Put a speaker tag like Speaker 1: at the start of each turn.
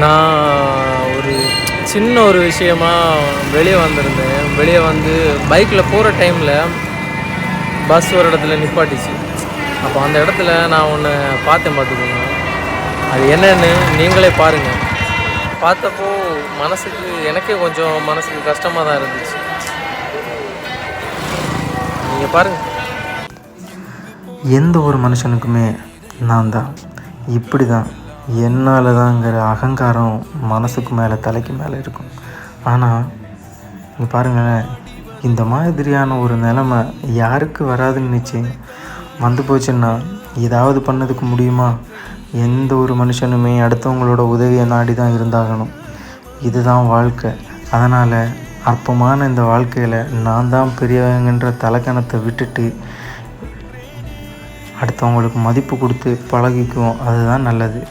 Speaker 1: நான் ஒரு சின்ன ஒரு விஷயமா வெளியே வந்திருந்தேன். வெளியே வந்து பைக்கில் போகிற டைமில் பஸ் ஒரு இடத்துல நிப்பாட்டிச்சு. அப்போ அந்த இடத்துல நான் ஒன்று பார்த்தேன் பார்த்துக்கோங்க. அது என்னன்னு நீங்களே பாருங்கள் பார்த்தப்போ மனசுக்கு எனக்கே கொஞ்சம் மனசுக்கு கஷ்டமாக தான் இருந்துச்சு. நீங்கள் பாருங்கள்
Speaker 2: எந்த ஒரு மனுஷனுக்குமே நான் தான். இப்படி தான் என்னால் தாங்கிற அகங்காரம் மனசுக்கு மேலே தலைக்கு மேலே இருக்கும். ஆனால் இங்கே பாருங்களேன் இந்த மாதிரியான ஒரு நிலமை யாருக்கு வராதுன்னு நிச்சயம். வந்து போச்சுன்னா ஏதாவது பண்ணதுக்கு முடியுமா? எந்த ஒரு மனுஷனுமே அடுத்தவங்களோட உதவியை நாடி தான் இருந்தாகணும். இதுதான் வாழ்க்கை. அதனால் அற்பமான இந்த வாழ்க்கையில் நான் தான் பெரியவங்கன்ற தலைக்கணத்தை விட்டுட்டு அடுத்தவங்களுக்கு மதிப்பு கொடுத்து பழகிக்குவோம். அதுதான் நல்லது.